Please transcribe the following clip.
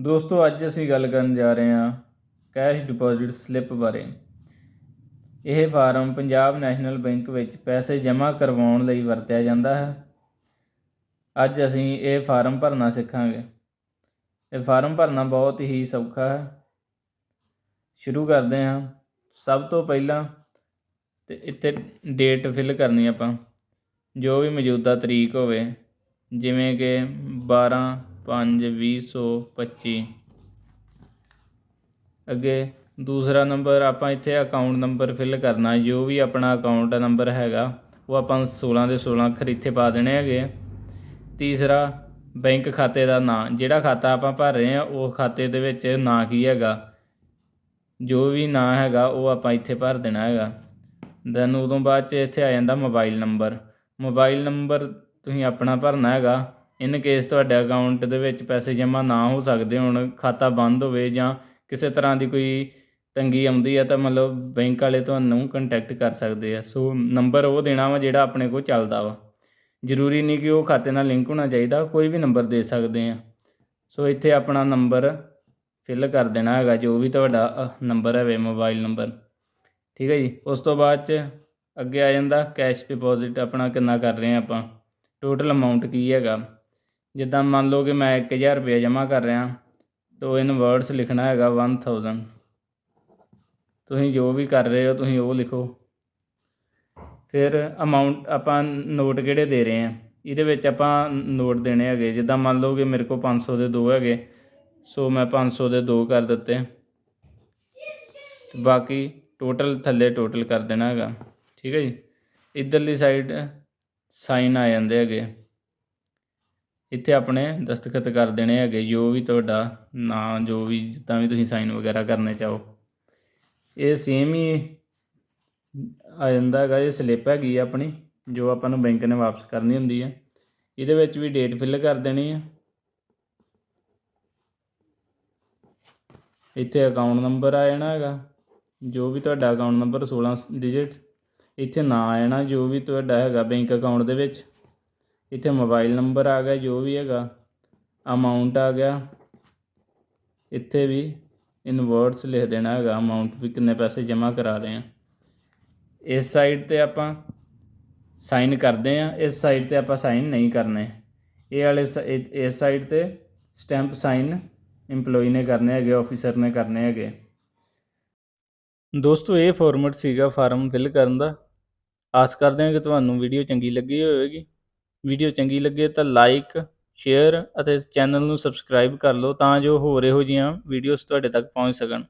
ਦੋਸਤੋ, ਅੱਜ ਅਸੀਂ ਗੱਲ ਕਰਨ ਜਾ ਰਹੇ ਹਾਂ ਕੈਸ਼ ਡਿਪੋਜ਼ਿਟ ਸਲਿੱਪ ਬਾਰੇ। ਇਹ ਫਾਰਮ ਪੰਜਾਬ ਨੈਸ਼ਨਲ ਬੈਂਕ ਵਿੱਚ ਪੈਸੇ ਜਮ੍ਹਾਂ ਕਰਵਾਉਣ ਲਈ ਵਰਤਿਆ ਜਾਂਦਾ ਹੈ। ਅੱਜ ਅਸੀਂ ਇਹ ਫਾਰਮ ਭਰਨਾ ਸਿੱਖਾਂਗੇ। ਇਹ ਫਾਰਮ ਭਰਨਾ ਬਹੁਤ ਹੀ ਸੌਖਾ ਹੈ। ਸ਼ੁਰੂ ਕਰਦੇ ਹਾਂ। ਸਭ ਤੋਂ ਪਹਿਲਾਂ ਤੇ ਇੱਥੇ ਡੇਟ ਫਿਲ ਕਰਨੀ ਆਪਾਂ। ਜੋ ਵੀ ਮੌਜੂਦਾ ਤਰੀਕ ਹੋਵੇ, ਜਿਵੇਂ ਕਿ 12 5 2025 ਅੱਗੇ ਦੂਸਰਾ ਨੰਬਰ, ਆਪਾਂ ਇੱਥੇ ਅਕਾਊਂਟ ਨੰਬਰ ਫਿਲ ਕਰਨਾ। ਜੋ ਵੀ ਆਪਣਾ ਅਕਾਊਂਟ ਨੰਬਰ ਹੈਗਾ, ਉਹ ਆਪਾਂ 16 ਦੇ 16 ਅੱਖਰ ਇੱਥੇ ਪਾ ਦੇਣੇ ਹੈਗੇ ਤੀਸਰਾ, ਬੈਂਕ ਖਾਤੇ ਦਾ ਨਾਂ। ਜਿਹੜਾ ਖਾਤਾ ਆਪਾਂ ਭਰ ਰਹੇ ਆ, ਉਹ ਖਾਤੇ ਦੇ ਵਿੱਚ ਨਾਂ ਕੀ ਹੈਗਾ? ਜੋ ਵੀ ਨਾਂ ਹੈਗਾ, ਉਹ ਆਪਾਂ ਇੱਥੇ ਭਰ ਦੇਣਾ ਹੈਗਾ। ਦੈਨ ਉਦੋਂ ਬਾਅਦ ਚ ਇੱਥੇ ਆ ਜਾਂਦਾ ਮੋਬਾਈਲ ਨੰਬਰ ਮੋਬਾਈਲ ਨੰਬਰ ਤੁਸੀਂ ਆਪਣਾ ਭਰਨਾ ਹੈਗਾ। ਇਨ ਕੇਸ ਤੁਹਾਡੇ ਅਕਾਊਂਟ ਦੇ ਵਿੱਚ ਪੈਸੇ ਜਮ੍ਹਾਂ ਨਾ ਹੋ ਸਕਦੇ ਹੋਣ, ਖਾਤਾ ਬੰਦ ਹੋਵੇ ਜਾਂ ਕਿਸੇ ਤਰ੍ਹਾਂ ਦੀ ਕੋਈ ਤੰਗੀ ਆਉਂਦੀ ਹੈ ਤਾਂ ਮਤਲਬ ਬੈਂਕ ਵਾਲੇ ਤੁਹਾਨੂੰ ਕੰਟੈਕਟ ਕਰ ਸਕਦੇ ਆ। ਸੋ ਨੰਬਰ ਉਹ ਦੇਣਾ ਵਾ ਜਿਹੜਾ ਆਪਣੇ ਕੋਲ ਚੱਲਦਾ ਵਾ। ਜ਼ਰੂਰੀ ਨਹੀਂ ਕਿ ਉਹ ਖਾਤੇ ਨਾਲ ਲਿੰਕ ਹੋਣਾ ਚਾਹੀਦਾ, ਕੋਈ ਵੀ ਨੰਬਰ ਦੇ ਸਕਦੇ ਆ। ਸੋ ਇੱਥੇ ਆਪਣਾ ਨੰਬਰ ਫਿਲ ਕਰ ਦੇਣਾ ਹੈਗਾ, ਜੋ ਵੀ ਤੁਹਾਡਾ ਨੰਬਰ ਹੈ ਮੋਬਾਈਲ ਨੰਬਰ ਠੀਕ ਹੈ ਜੀ? ਉਸ ਤੋਂ ਬਾਅਦ ਚ ਅੱਗੇ ਆ ਜਾਂਦਾ ਕੈਸ਼ ਡਿਪੋਜ਼ਿਟ ਆਪਣਾ ਕਿੰਨਾ ਕਰ ਰਹੇ ਆ ਆਪਾਂ? ਟੋਟਲ ਅਮਾਉਂਟ ਕੀ ਹੈਗਾ? ਜਿੱਦਾਂ ਮੰਨ ਲਓ ਕਿ ਮੈਂ 1000 ਰੁਪਏ ਜਮ੍ਹਾਂ ਕਰ ਰਿਹਾ, ਤਾਂ ਇਨ ਵਰਡਸ ਲਿਖਣਾ ਹੈਗਾ 1000 ਤੁਸੀਂ ਜੋ ਵੀ ਕਰ ਰਹੇ ਹੋ, ਤੁਸੀਂ ਉਹ ਲਿਖੋ। ਫਿਰ ਅਮਾਉਂਟ ਆਪਾਂ ਨੋਟ ਕਿਹੜੇ ਦੇ ਰਹੇ ਆ ਇਹਦੇ ਵਿੱਚ ਆਪਾਂ ਨੋਟ ਦੇਣੇ ਹੈਗੇ, ਜਿੱਦਾਂ ਮੰਨ ਲਓ ਕਿ ਮੇਰੇ ਕੋਲ 500 ਦੇ ਦੋ ਹੈਗੇ, ਸੋ ਮੈਂ 500 ਦੇ ਦੋ ਕਰ ਦਿੱਤੇ। ਬਾਕੀ ਟੋਟਲ ਥੱਲੇ ਟੋਟਲ ਕਰ ਦੇਣਾ ਹੈਗਾ, ਠੀਕ ਹੈ ਜੀ? ਇਧਰਲੀ ਸਾਈਡ ਸਾਈਨ ਆ ਜਾਂਦੇ ਹੈਗੇ। ਇੱਥੇ ਆਪਣੇ ਦਸਤਖਤ ਕਰ ਦੇਣੇ ਹੈਗੇ, ਜੋ ਵੀ ਤੁਹਾਡਾ ਨਾਂ, ਜੋ ਵੀ ਜਿੱਦਾਂ ਵੀ ਤੁਸੀਂ ਸਾਈਨ ਵਗੈਰਾ ਕਰਨੇ ਚਾਹੋ। ਇਹ ਸੇਮ ਹੀ ਆ ਜਾਂਦਾ ਹੈਗਾ, ਇਹ ਸਲਿੱਪ ਹੈਗੀ ਆ ਆਪਣੀ, ਜੋ ਆਪਾਂ ਨੂੰ ਬੈਂਕ ਨੇ ਵਾਪਸ ਕਰਨੀ ਹੁੰਦੀ ਹੈ ਇਹਦੇ ਵਿੱਚ ਵੀ ਡੇਟ ਫਿਲ ਕਰ ਦੇਣੀ ਹੈ ਇੱਥੇ ਅਕਾਊਂਟ ਨੰਬਰ ਆ ਜਾਣਾ ਹੈਗਾ, ਜੋ ਵੀ ਤੁਹਾਡਾ ਅਕਾਊਂਟ ਨੰਬਰ 16 ਡਿਜ਼ਿਟ ਇੱਥੇ ਨਾਂ ਆ ਜਾਣਾ ਜੋ ਵੀ ਤੁਹਾਡਾ ਹੈਗਾ ਬੈਂਕ ਅਕਾਊਂਟ ਦੇ ਵਿੱਚ। ਇੱਥੇ ਮੋਬਾਈਲ ਨੰਬਰ ਆ ਗਿਆ, ਜੋ ਵੀ ਹੈਗਾ ਅਮਾਉਂਟ ਆ ਗਿਆ। ਇੱਥੇ ਵੀ ਇਨ ਵਰਡਸ ਲਿਖ ਦੇਣਾ ਹੈਗਾ ਅਮਾਉਂਟ ਵੀ ਕਿੰਨੇ ਪੈਸੇ ਜਮ੍ਹਾਂ ਕਰਾ ਰਹੇ ਆ। ਇਸ ਸਾਈਡ ਤੇ ਆਪਾਂ ਸਾਈਨ ਕਰਦੇ ਆ, ਇਸ ਸਾਈਡ ਤੇ ਆਪਾਂ ਸਾਈਨ ਨਹੀਂ ਕਰਨੇ। ਇਹ ਵਾਲੇ ਸ- ਇਸ ਸਾਈਡ ਤੇ ਸਟੈਂਪ ਸਾਈਨ EMPLOYEE ਨੇ ਕਰਨੇ ਹੈਗੇ ਆਫੀਸਰ ਨੇ ਕਰਨੇ ਹੈਗੇ। ਦੋਸਤੋ, ਇਹ ਫਾਰਮੈਟ ਸੀਗਾ ਫਾਰਮ ਫਿਲ ਕਰਨ ਦਾ। ਆਸ ਕਰਦੇ ਹਾਂ ਕਿ ਤੁਹਾਨੂੰ ਵੀਡੀਓ ਚੰਗੀ ਲੱਗੀ ਹੋਵੇਗੀ। ਵੀਡੀਓ ਚੰਗੀ ਲੱਗੇ ਤਾਂ ਲਾਈਕ ਸ਼ੇਅਰ ਅਤੇ ਚੈਨਲ ਨੂੰ ਸਬਸਕ੍ਰਾਈਬ ਕਰ ਲਓ ਤਾਂ ਜੋ ਹੋਰ ਇਹੋ ਜਿਹੀਆਂ ਵੀਡੀਓਜ਼ ਤੁਹਾਡੇ ਤੱਕ ਪਹੁੰਚ ਸਕਣ।